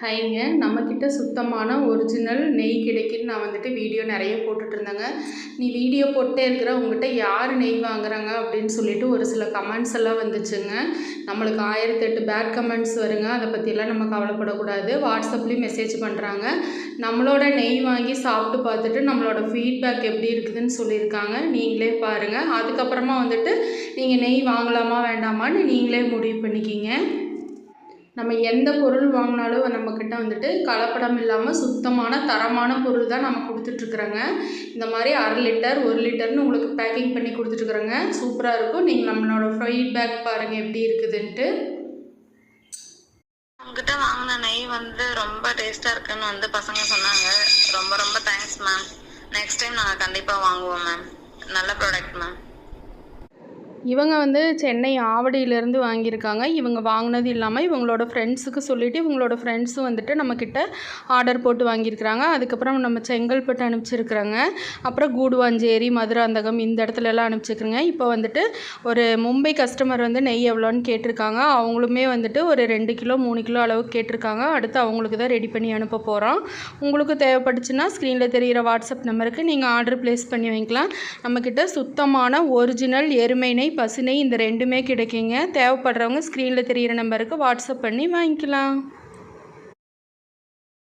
ஹைங்க. நம்மக்கிட்ட சுத்தமான ஒரிஜினல் நெய் கிடைக்குன்னு நான் வந்துட்டு வீடியோ நிறைய போட்டுட்டு இருந்தேங்க நீ வீடியோ போட்டே இருக்கிற உங்ககிட்ட யார் நெய் வாங்குறாங்க அப்படின்னு சொல்லிட்டு ஒரு சில கமெண்ட்ஸ் எல்லாம் வந்துச்சுங்க. நம்மளுக்கு ஆயிரத்தெட்டு பேட் கமெண்ட்ஸ் வருங்க. அதை பற்றியெல்லாம் நம்ம கவலைப்படக்கூடாது. வாட்ஸ்அப்லேயும் மெசேஜ் பண்ணுறாங்க நம்மளோட நெய் வாங்கி சாப்பிட்டு பார்த்துட்டு நம்மளோட ஃபீட்பேக் எப்படி இருக்குதுன்னு சொல்லியிருக்காங்க. நீங்களே பாருங்கள் அதுக்கப்புறமா வந்துட்டு நீங்கள் நெய் வாங்கலாமா வேண்டாமான்னு நீங்களே முடிவு பண்ணிக்கிங்க. நம்ம எந்த பொருள் வாங்கினாலும் நம்மக்கிட்ட வந்துட்டு கலப்படம் இல்லாமல் சுத்தமான தரமான பொருள் தான் நம்ம கொடுத்துட்ருக்குறோங்க. இந்த மாதிரி அரை லிட்டர் ஒரு லிட்டர்னு உங்களுக்கு பேக்கிங் பண்ணி கொடுத்துட்ருக்குறோங்க. சூப்பராக இருக்கும். நீங்கள் நம்மளோட ஃபீட்பேக் பாருங்கள் எப்படி இருக்குதுன்ட்டு. உங்ககிட்ட வாங்கின நெய் வந்து ரொம்ப டேஸ்டா இருக்குன்னு வந்து பசங்க சொன்னாங்க. ரொம்ப ரொம்ப தேங்க்ஸ் மேம் நெக்ஸ்ட் டைம் நாங்கள் கண்டிப்பாக வாங்குவோம் மேம் நல்ல ப்ராடக்ட் மேம் இவங்க வந்து சென்னை ஆவடியிலேருந்து வாங்கியிருக்காங்க. இவங்க வாங்கினது இல்லாமல் இவங்களோட ஃப்ரெண்ட்ஸுக்கு சொல்லிவிட்டு இவங்களோட ஃப்ரெண்ட்ஸும் வந்துட்டு நம்மக்கிட்ட ஆர்டர் போட்டு வாங்கியிருக்கிறாங்க. அதுக்கப்புறம் நம்ம செங்கல்பட்டு அனுப்பிச்சிருக்கிறாங்க. அப்புறம் கூடுவாஞ்சேரி மதுராந்தகம் இந்த இடத்துல எல்லாம் இப்போ வந்துட்டு ஒரு மும்பை கஸ்டமர் வந்து நெய் எவ்வளோன்னு கேட்டிருக்காங்க. அவங்களுமே வந்துட்டு ஒரு ரெண்டு கிலோ மூணு கிலோ அளவுக்கு கேட்டிருக்காங்க. அடுத்து அவங்களுக்கு தான் ரெடி பண்ணி அனுப்ப போகிறோம் உங்களுக்கு தேவைப்பட்டுச்சுன்னா ஸ்க்ரீனில் தெரிகிற வாட்ஸ்அப் நம்பருக்கு நீங்கள் ஆர்டர் ப்ளேஸ் பண்ணி வைக்கலாம். நம்மக்கிட்ட சுத்தமான ஒரிஜினல் எருமை நெய் பசுனை இந்த ரெண்டுமே கிடைக்குங்க. தேவைப்படுறவங்க ஸ்க்ரீனில் தெரிகிற நம்பருக்கு வாட்ஸ்அப் பண்ணி வாங்கிக்கலாம்.